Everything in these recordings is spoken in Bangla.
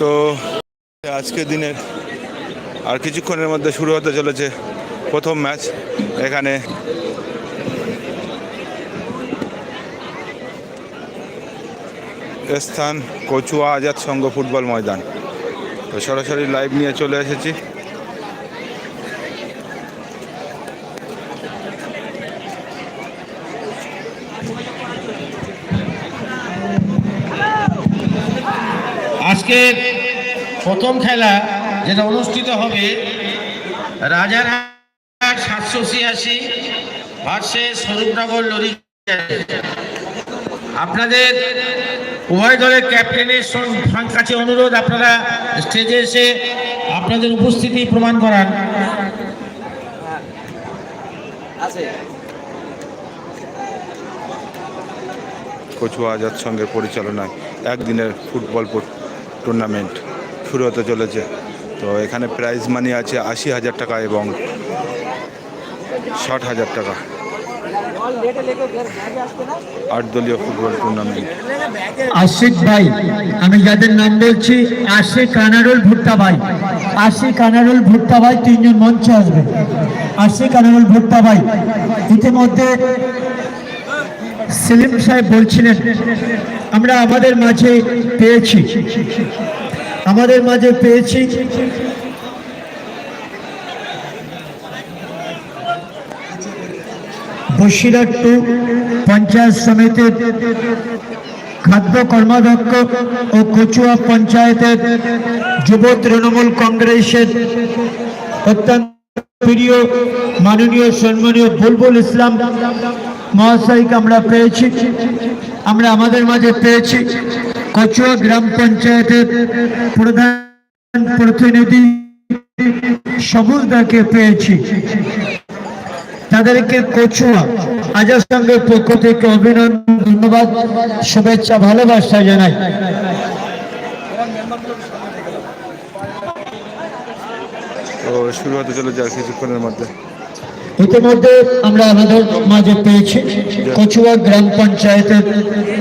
তো আজকের দিনের আর কিছুক্ষণের মধ্যে শুরু হতে চলেছে প্রথম ম্যাচ এখানে। স্থান কচুয়া আজাদ সংঘ ফুটবল ময়দান। তো সরাসরি লাইভ নিয়ে চলে এসেছি। আজকের প্রথম খেলা যেটা অনুষ্ঠিত হবে রাজারহাট সাতশো ছিয়াশি ভার্সে স্বরূপনগর লরি আপনাদের উভয় দলের ক্যাপ্টেনের কাছে অনুরোধ আপনারা স্টেজে এসে আপনাদের উপস্থিতি প্রমাণ করান। কচুয়া আজাদ সংঘের পরিচালনায় একদিনের ফুটবল টুর্নামেন্ট। শুরু হতে চলেছে। তো এখানে প্রাইজ মানি আছে আশি হাজার টাকা এবং ষাট হাজার টাকা। আট দলীয় ফুটবল টুর্নামেন্ট আশিক ভাই, আমি যাদের নাম বলছি, আশিক কানারুল ভুট্টা ভাই। আশিক কানারুল ভুট্টা ভাই তিনজন মঞ্চে আসবে। আশিক কানারুল ভুট্টা ভাই, ইতিমধ্যে সেলিম সাহেব বলছিলেন, আমরা আমাদের মাঝে পেয়েছি। আমাদের মাঝে পেয়েছি। বসিরহাট টু পঞ্চায়েত সমিতির খাদ্য কর্মাধ্যক্ষ ও কচুয়া পঞ্চায়েতের যুব তৃণমূল কংগ্রেসের অত্যন্ত প্রিয়, মাননীয়, সম্মানীয় বুলবুল ইসলাম মহাশয়কে আমরা পেয়েছি। আমরা আমাদের মাঝে পেয়েছি। কচুয়া গ্রাম পঞ্চায়েতের প্রধান প্রতিনিধি সবুজদাকে পেয়েছি তাদেরকে কচুয়া আজাদ সঙ্গের পক্ষ থেকে অভিনন্দন ধন্যবাদ শুভেচ্ছা ভালোবাসা জানাই শুরু হতে চলেছে আর কিছুক্ষণের মধ্যে ইতিমধ্যে আমরা আমাদের মাঝে পেয়েছি। কচুয়া গ্রাম পঞ্চায়েতের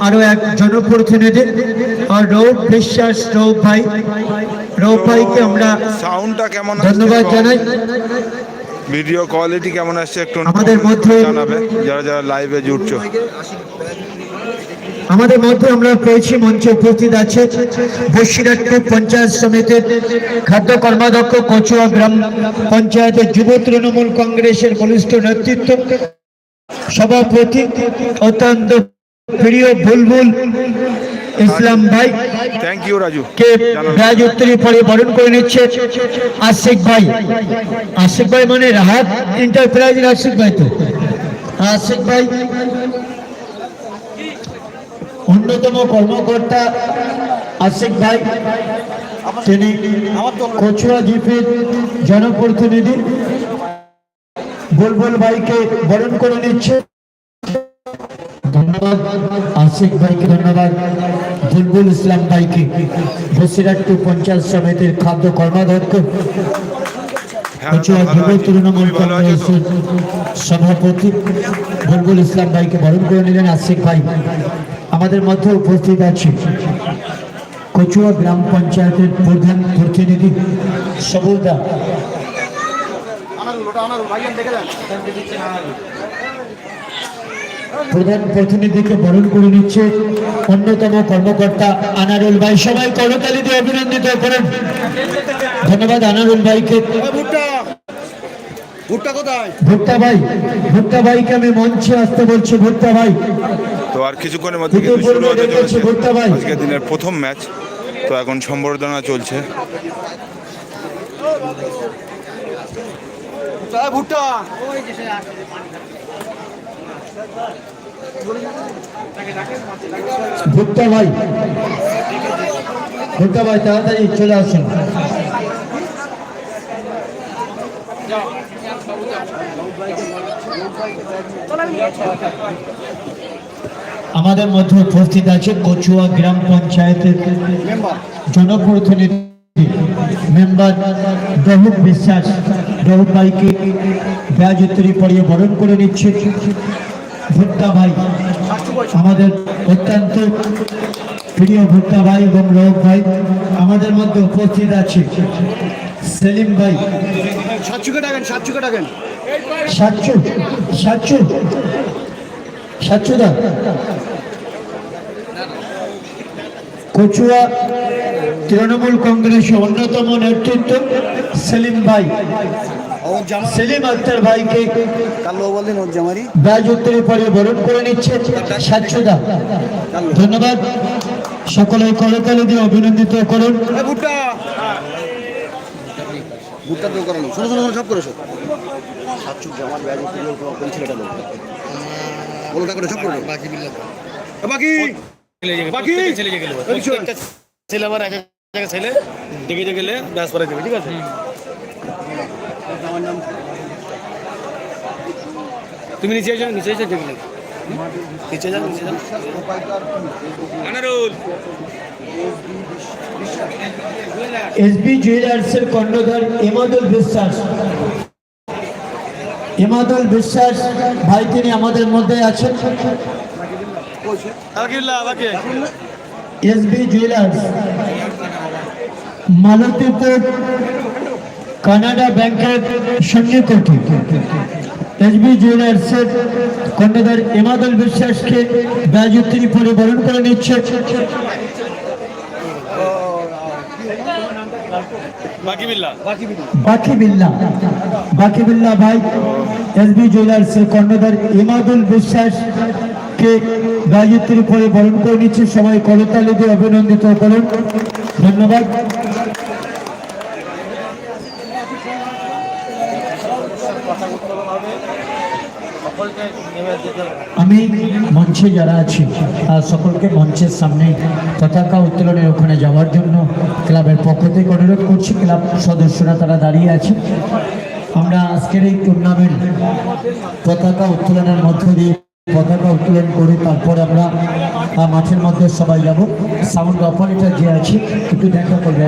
আরও এক জনপ্রতিনিধি আর রৌপ বিশ্বাস রৌপ ভাই। রৌপ ভাইকে আমরা সাউন্ডটা কেমন ধন্যবাদ জানাই। ভিডিও কোয়ালিটি কেমন আসছে একটু আমাদের মধ্যে- জানাবে যারা যারা লাইভে জুড়ছো আমাদের মধ্যে আমরা পেয়েছি মঞ্চে উপস্থিত আছে বসিরহাটপুর পঞ্চায়েত সমিতির খাদ্য কর্মাধ্যক্ষ কচুয়া গ্রাম পঞ্চায়েতের যুব তৃণমূল কংগ্রেসের বলিষ্ঠ নেতৃত্ব সভাপতি অত্যন্ত প্রিয় বুলবুল ইসলাম ভাই। থ্যাংক ইউ রাজু কে ব্যাজ উত্তরী পরে বরণ করে নিচ্ছে আশিক ভাই। আশিক ভাই মানে রাহাত এন্টারপ্রাইজ আশিক ভাই তো। আশিক ভাই। অন্যতম কর্মকর্তা আশিক ভাই, তিনি কচুয়া জিপির জনপ্রতিনিধি। বুলবুল ভাইকে বরণ করে নিচ্ছে। ধন্যবাদ, আশিক ভাইকে ধন্যবাদ। বুলবুল ইসলাম ভাইকে বসিরহাট্টু পঞ্চায়েত সমিতির খাদ্য কর্মাধ্যক্ষ। কচুয়া যুব সভাপতি। বুলবুল ইসলাম ভাইকে বরণ করে নিলেন আশিক ভাই। আমাদের মধ্যে উপস্থিত আছে কচুয়া গ্রাম পঞ্চায়েতের প্রধান প্রতিনিধি সবুলদা প্রধান প্রতিনিধিকে বরণ করে নিচ্ছে অন্যতম কর্মকর্তা আনারুল ভাই। সবাই করতালি অভিনন্দিত করেন। ধন্যবাদ আনারুল ভাইকে। ভুট্টা কোথায়? ভুট্টা ভাই ভুট্টা ভাইকে আমি মঞ্চে আসতে বলছি ভুট্টা ভাই? তো আর কিছুক্ষণের মধ্যে কিন্তু শুরু হতে চলেছে। ভুট্টা ভাই। আজকের দিনের প্রথম ম্যাচ তো এখন সম্বর্ধনা চলছে। ভুট্টা। ভুট্টা ভাই ভুট্টা ভাই তাড়াতাড়ি চলে আসুন। আমাদের মধ্যে উপস্থিত আছে কচুয়া গ্রাম পঞ্চায়েতের জনপ্রতিনিধি মেম্বার রহুব বিশ্বাস। রহুব ভাইকে ব্যাজ উত্তরী পড়িয়ে বরণ করে নিচ্ছে। ভুট্টা ভাই, আমাদের অত্যন্ত প্রিয় ভুট্টা ভাই এবং রৌফ ভাই, আমাদের মধ্যে উপস্থিত আছে সেলিম ভাই। সাতচুকে ডাকেন সাতচুকে সাচ্চু সাচ্চু, সাচ্চুদা। কচুয়া, তৃণমূল কংগ্রেসের অন্যতম নেতৃত্ব সেলিম ভাই। সেলিম আক্তার ভাইকে কালো ব্যাজোত্তরের পরে বরণ করে নিচ্ছে সাচ্চুদা। ধন্যবাদ। সকলে করতালি দিয়ে অভিনন্দিত করুন। ভুট্টা। তো করানো। শোনো শোনো সব করে সব সাতচুক জামার ব্যাগ কোন ছেলেটা লোক বলো করে সব করে বাকি বাকি! বাকি! ছেলে গেলে ছেলে আবার এক এক জায়গায় ছেলে ডেকে ডেকে গেলে ব্যাস পরে দেবে ঠিক আছে? তুমি নিচে এসো নিচে এসে দেখলে নিচে যাও নিচে যাও। আনারুল! এসবি জুয়েলার্সের কর্ণধার এমাদুল বিশ্বাস। এমাদুল বিশ্বাস ভাই তিনি আমাদের মধ্যে আছেন। বাকি এসবি জুয়েলার্স মালতীপুর কানাডা ব্যাংকের সন্নিকটে। এসবি জুয়েলার্সের কর্ণধার এমাদুল বিশ্বাসকে ব্যাজুত্রী পরে বরণ করে নিচ্ছে। বাকি বিল্লা বাকি বিল্লা ভাই এসবি জুয়েলার্সের কর্ণধার ইমাদুল বিশ্বাস কে গায়ত্রী করে বরণ করে নিচ্ছে। সবাই করতালি দিয়ে অভিনন্দিত করুন। ধন্যবাদ। আমি মঞ্চে যারা আছি আর সকলকে মঞ্চের সামনে পতাকা উত্তোলনের ওখানে যাওয়ার জন্য ক্লাবের পক্ষ থেকে অনুরোধ করছি ক্লাব সদস্যরা তারা দাঁড়িয়ে আছে। আমরা আজকের এই টুর্নামেন্ট পতাকা উত্তোলনের মধ্য দিয়ে পতাকা উত্তোলন করে তারপর আমরা মাঠের মধ্যে সবাই যাব। সাউন্ড অপারেটর যে আছে একটু দেখা করবে।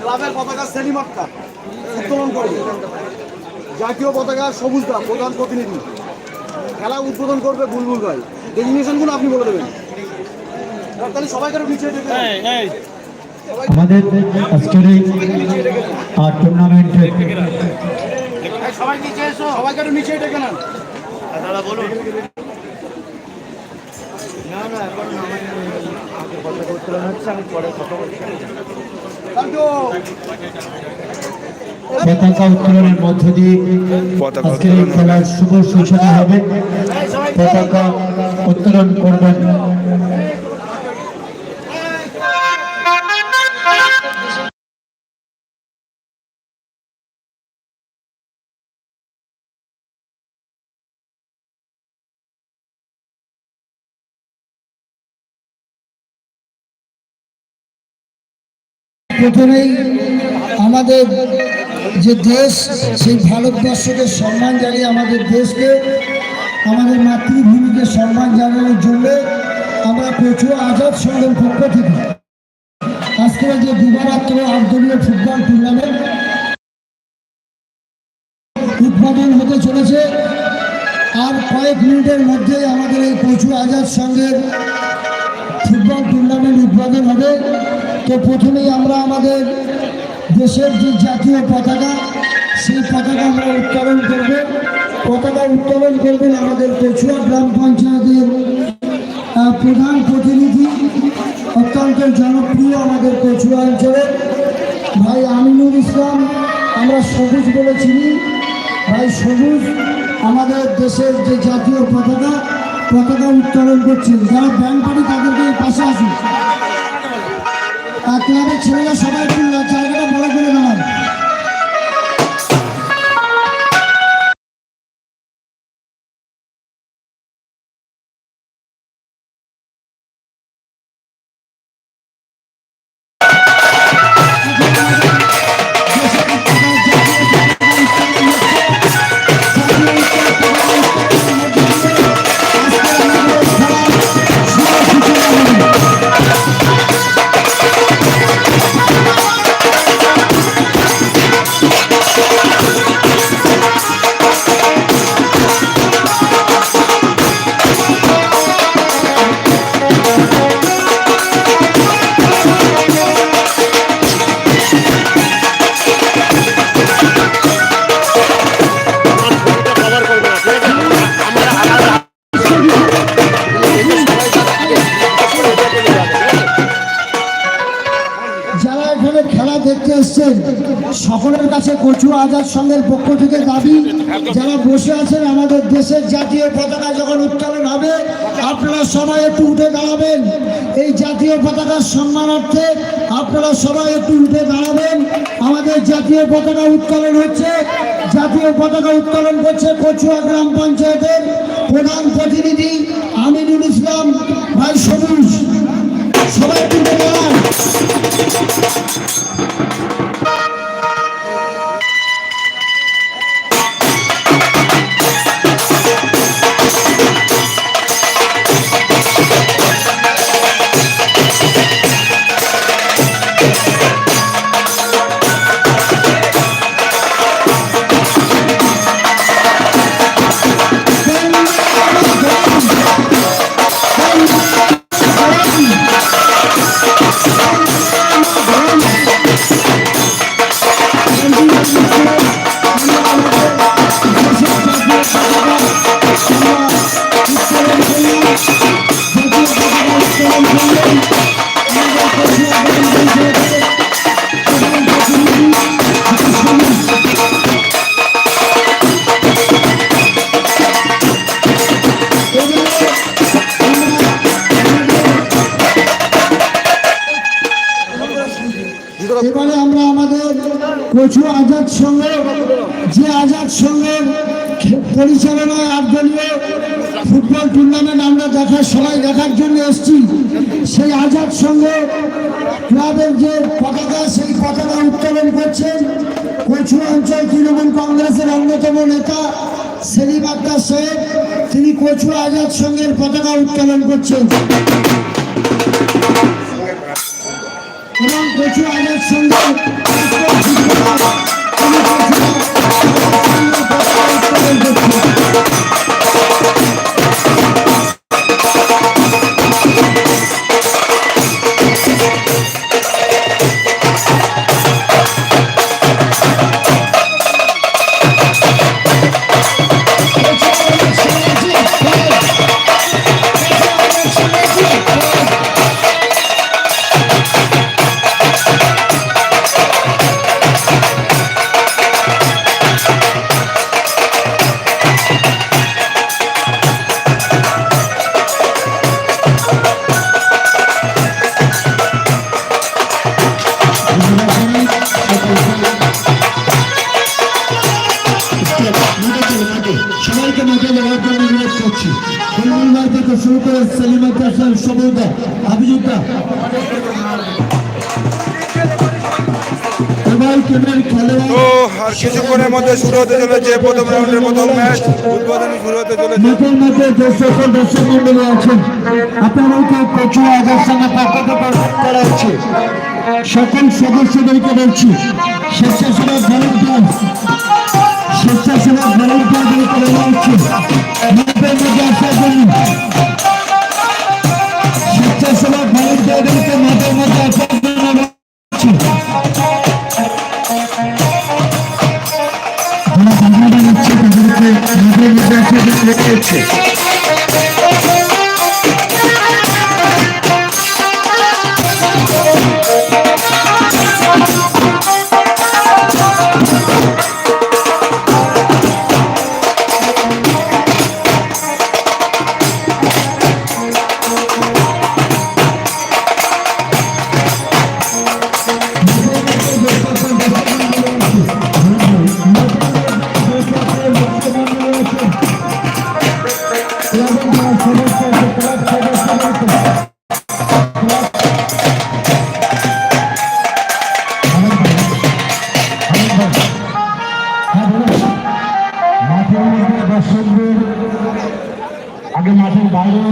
ক্লাবের পতাকা আক্তার উত্তোলন করবে জাতীয় পতাকা সবুজ দা প্রধান প্রতিনিধি। খেলা উদ্বোধন করবে বুলবুল ভাই। ডেজিগনেশনগুলো আপনি বলে দেবেন। তাহলে সবাই কারও নিচে আমাদের আজকের এই টুর্নামেন্টে সবাই নিচে এসো। সবাই কারও নিচে ডেকে নেন দাদা বলুন। থ্যাংক ইউ পতাকা উত্তোলনের মধ্য দিয়ে আজকের এই খেলার শুভ সূচনা হবে। পতাকা উত্তোলন করবেন প্রথমেই আমাদের যে দেশ, সেই ভারতবর্ষকে সম্মান জানিয়ে আমাদের দেশকে, আমাদের মাতৃভূমিকে সম্মান জানানোর জন্য আমরা প্রচুর আজাদ সংঘের পক্ষ থেকে আজকের যে দিবারাত্র আন্তর্দলীয় ফুটবল টুর্নামেন্ট উদ্বোধন হতে চলেছে, আর কয়েক মিনিটের মধ্যেই আমাদের এই প্রচুর আজাদ সংঘের ফুটবল টুর্নামেন্ট উদ্বোধন হবে। তো প্রথমেই আমরা আমাদের দেশের যে জাতীয় পতাকা, সেই পতাকা আমরা উত্তোলন করব। পতাকা উত্তোলন করবেন আমাদের কচুয়া গ্রাম পঞ্চায়েতের প্রধান প্রতিনিধি, অত্যন্ত জনপ্রিয় আমাদের কচুয়া অঞ্চলের ভাই আমিনুল ইসলাম, আমরা সবুজ বলে চিনি। ভাই সবুজ, আমাদের দেশের যে জাতীয় পতাকা পতাকা উত্তোলন করছেন যারা ব্যাংক পাশে আসি আর ক্লাবের ছেলেরা সবাই জায়গাটা বড় করে দাঁড়ান সকলের কাছে কচু আজাদ সংঘের পক্ষ থেকে দাবি, যারা বসে আছেন আমাদের দেশের জাতীয় পতাকা যখন উত্তোলন হবে, আপনারা সবাই একটু উঠে দাঁড়াবেন। এই জাতীয় পতাকার সম্মানার্থে আপনারা সবাই একটু উঠে দাঁড়াবেন। আমাদের জাতীয় পতাকা উত্তোলন হচ্ছে। জাতীয় পতাকা উত্তোলন করছে কচুয়া গ্রাম পঞ্চায়েতের প্রধান প্রতিনিধি আমিনুল ইসলাম ভাই সবুজ। আমরা সবাই দেখার জন্য এসেছি। সেই আজাদ সঙ্গে ক্লাবের যে পতাকা, সেই পতাকা উত্তোলন করছেন কচু অঞ্চল তৃণমূল কংগ্রেসের অন্যতম নেতা সেলিম আক্তার সাহেব। তিনি কচু আজাদ সঙ্গের পতাকা উত্তোলন করছেন। এবং কচু আজাদ সঙ্গে আর কিছুক্ষণের মধ্যে শুরু হতে চলেছে প্রথম রাউন্ডের প্রথম ম্যাচ। উদ্বোধনী শুরু হতে চলেছে। দর্শক মন্ডলী আছেন। আজার সঙ্গে পক্ষ থেকে হচ্ছে সকল সদস্যদেরকে বলছি, স্বেচ্ছাসেবক ভলেন্টিয়ার, স্বেচ্ছাসেবক ভলেন্টিয়ারদেরকে বলা হচ্ছে মাঠের মধ্যে আসার জন্য স্বেচ্ছাসেবক ভলেন্টিয়ারদেরকে মাঠের আসার দর্শকদের আগে মাঠের বাইরে।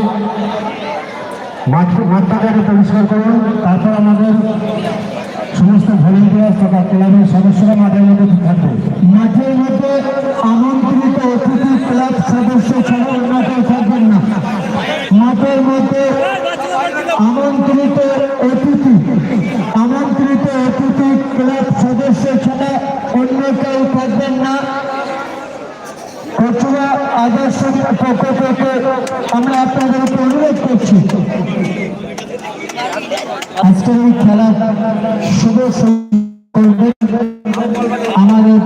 মাঠ মাঠটাকে পরিষ্কার করুন। তারপর আমাদের সমস্ত ভলেন্টিয়ার তথা ক্লাবের সদস্যরা মাঠের মধ্যে থাকবে। মাঠের মধ্যে আমন্ত্রিত অতিথি ক্লাব সদস্য ছাড়া অন্য থাকবেন না। মাঠের মধ্যে আমন্ত্রিত অতিথি আমন্ত্রিত অতিথি ক্লাব সদস্য ছাড়া অন্য কেউ থাকবেন না। আদর্শীরা পক্ষ থেকে আমরা আপনাদেরকে অনুরোধ করছি। আজকের এই খেলা শুভ আমাদের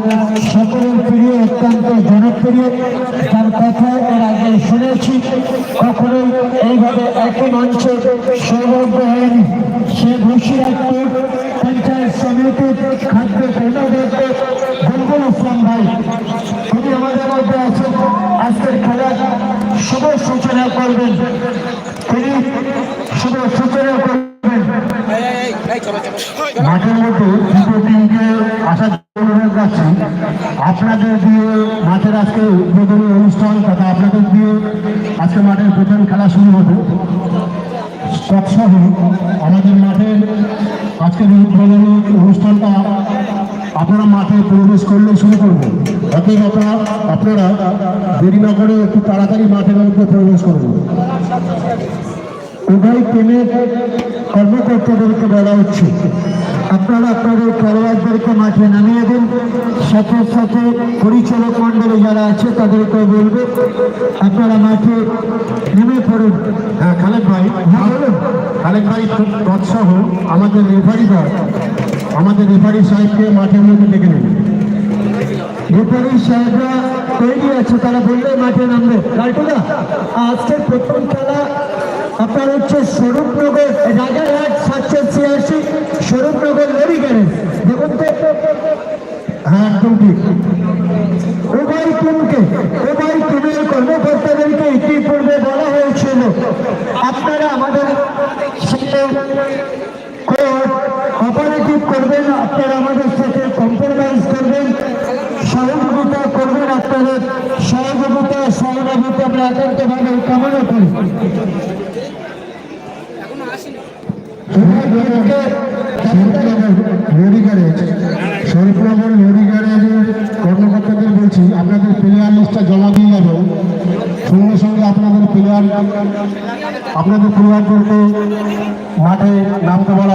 সকলের প্রিয়, অত্যন্ত জনপ্রিয় তার কথা এর আগে শুনেছি, কখনোই এইভাবে একই মঞ্চে সৌভাগ্য হয়নি। করবেন। তিনি শুভ সূচনা করবেন। মাঠের মধ্যে দুটো তিনটে আসার অনুরোধ রাখছি। আপনাদের দিয়ে মাঠের আজকে উদ্বোধনী অনুষ্ঠান তথা আপনাদের দিয়ে আজকে মাঠের প্রথম খেলা শুরু হবে। সৎসহ আমাদের মাঠের আজকের উদ্বোধনী অনুষ্ঠানটা আপনারা মাঠে প্রবেশ করলে শুরু করবেন। অতএব আপনারা আপনারা দেরি না করে একটু তাড়াতাড়ি মাঠের মধ্যে প্রবেশ করবেন উভয় টিমের কর্মকর্তাদেরকে বলা হচ্ছে আপনারা আপনাদের খেলোয়াড়দেরকে মাঠে নামিয়ে দিন। সাথে সাথে পরিচালক মণ্ডলী যারা আছে তাদেরকে বলবে আপনারা মাঠে নেমে পড়ুন। হ্যাঁ খালেক ভাই হ্যাঁ বলুন। খালেক ভাই তৎসহ আমাদের রেফারি আমাদের রেফারি সাহেবকে মাঠের মধ্যে ডেকে নেবেন। রেফারি সাহেবরা তৈরি আছে তারা বললে মাঠে নামবে। আজকের প্রথম খেলা আপনার হচ্ছে স্বরূপনগর রাজারহাট সাতশো ছিয়াশি, স্বরূপনগর লরি গ্যারেজ। দেখুন তো। হ্যাঁ ঠিক। উভয় টিমকে, উভয় টিমের কর্মকর্তাদেরকে ইতিপূর্বে বলা হয়েছিল, আপনারা আমাদের সাথে করবেন, আপনারা আমাদের সাথে কম্প্রোমাইজ করবেন। সহযোগিতা করবেন আপনাদের, সহযোগিতা সহযোগিতা আমরা একান্তভাবে কামনা করি। বলছি, আপনাদের প্লেয়ার লিস্টটা জমা দিয়ে যাবেন সঙ্গে সঙ্গে আপনাদের প্লেয়ার, আপনাদের প্লেয়ারদেরকে মাঠে নামতে বলা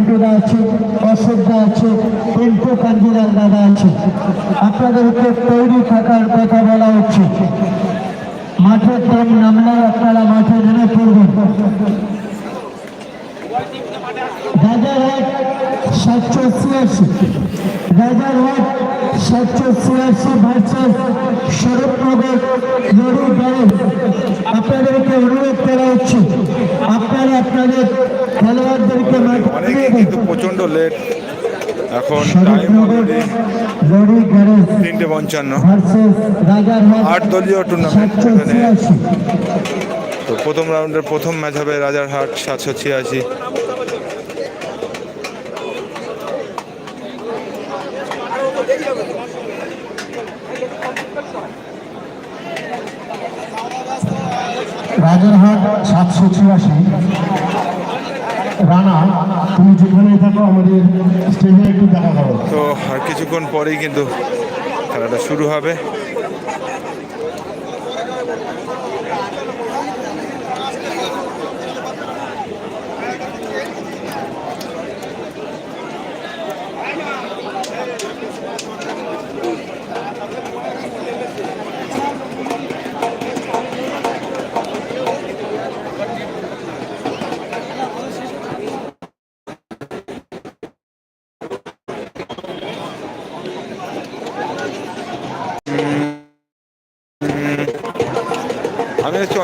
পিন্টুদা আছে অশোকদা আছে টেম্পো কান্দিলাল দাদা আছে। আপনাদেরকে তৈরি থাকার কথা বলা হচ্ছে। মাঠের দাম নামলে আপনারা মাঠে নেমে পড়বেন। রাজারহাট সাতশো ছিয়াশি। রাজারহাট সাতশো ছিয়াশি ভার্সেস স্বরূপনগর লড়ি আপনাদেরকে অনুরোধ করা হচ্ছে আপনারা আপনাদের খেলোয়াড়দেরকে কিন্তু প্রচণ্ড লেট এখন টাইম অলরেডি তিনটে পঞ্চান্ন। আট দলীয় টুর্নামেন্ট সাতশো এখানে। তো প্রথম রাউন্ডের প্রথম ম্যাচ হবে রাজারহাট সাতশো ছিয়াশি। রাজারহাট সাতশো ছিয়াশি রানা, তুমি যেখানে থাকো, আমাদের স্টেজে একটু দেখা করো। তো আর কিছুক্ষণ পরেই কিন্তু খেলাটা শুরু হবে।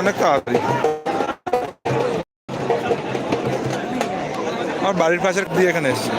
অনেক তাড়াতাড়ি। আমার বাড়ির পাশের দিয়ে এখানে এসেছি।